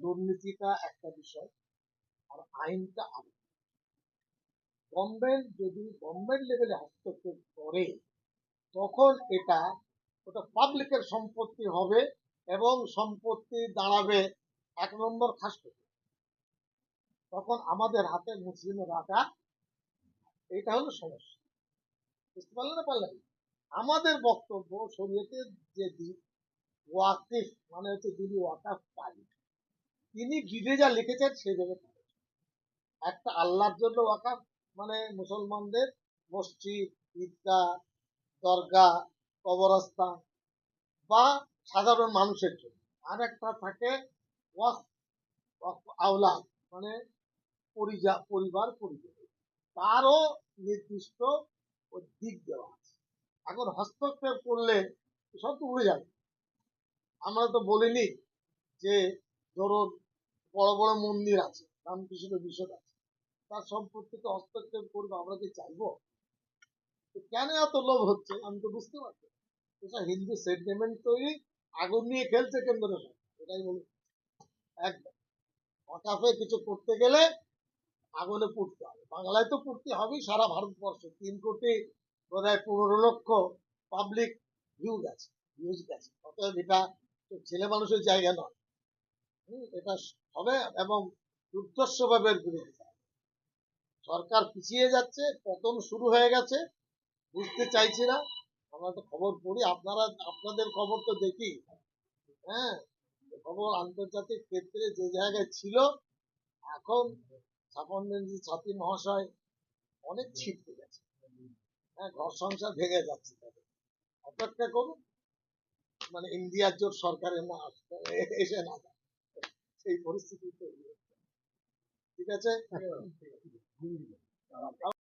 দুর্নীতিটা একটা বিষয়, আর আইনটা গভর্নমেন্ট যদি গভর্নমেন্ট লেভেলে হস্তক্ষেপ করে, তখন এটা, ওটা পাবলিকের সম্পত্তি হবে এবং সম্পত্তি দাঁড়াবে এক নম্বর খাস তখন আমাদের হাতে মুসলিমের রাখা এটা হলো সমস্যা। বুঝতে পারলেন না পারলেন আমাদের বক্তব্য শরীয়তের যে দিক ওয়াকিফ মানে হচ্ছে যিনি ওয়াকাফ পাই তিনি বিধে যা লিখেছেন সেভাবে করেছেন। একটা আল্লাহর জন্য ওয়াকাফ মানে মুসলমানদের মসজিদ, ঈদগাহ দরগা কবরস্থান, বা সাধারণ মানুষের জন্য। আর একটা থাকে ওয়াকফ আওলাদ মানে পরিজা, পরিবার, পরিজন। তারও নির্দিষ্ট দিক দেওয়া আছে। এখন হস্তক্ষেপ করলে সব তো উড়ে যাবে। আমরা তো বলিনি যে ধরুন বড় বড় মন্দির আছে, রামকৃষ্ণ মিশন আছে, তার সম্পত্তিতে হস্তক্ষেপ করবে, আমরা কি চাইব? কেন এত লোভ হচ্ছে? আমি তো বুঝতে পারছি এটা হিন্দু সেন্টিমেন্ট তৈরি, আগুন নিয়ে খেলছে কেন্দ্র এটাই বলি একদম। হঠাৎ কিছু করতে গেলে আগুনে পুড়তে হবে। বাংলায় তো পুড়তে হবেই, সারা ভারতবর্ষে। তিন কোটি বোধ হয় পনেরো লক্ষ পাবলিক ভিউ গেছে ভিউজ গেছে। অতএব এটা ছেলে মানুষের জায়গা নয়। এটা হবে এবং দুর্ধর্ষভাবে এর সরকার পিছিয়ে যাচ্ছে, পতন শুরু হয়ে গেছে, বুঝতে চাইছি না। আমরা তো খবর পড়ি, আপনারা, আপনাদের খবর তো দেখি। হ্যাঁ খবর আন্তর্জাতিক ক্ষেত্রে যে জায়গায় ছিল, এখন ছাপান্নজি ছাত্রী মহাশয় অনেক ছিটকে গেছে। হ্যাঁ ঘর সংসার ভেঙে যাচ্ছে তাদের। অপেক্ষা করুন। মানে ইন্ডিয়ার জোট সরকারের না এসে না। সেই পরিস্থিতি ঠিক আছে?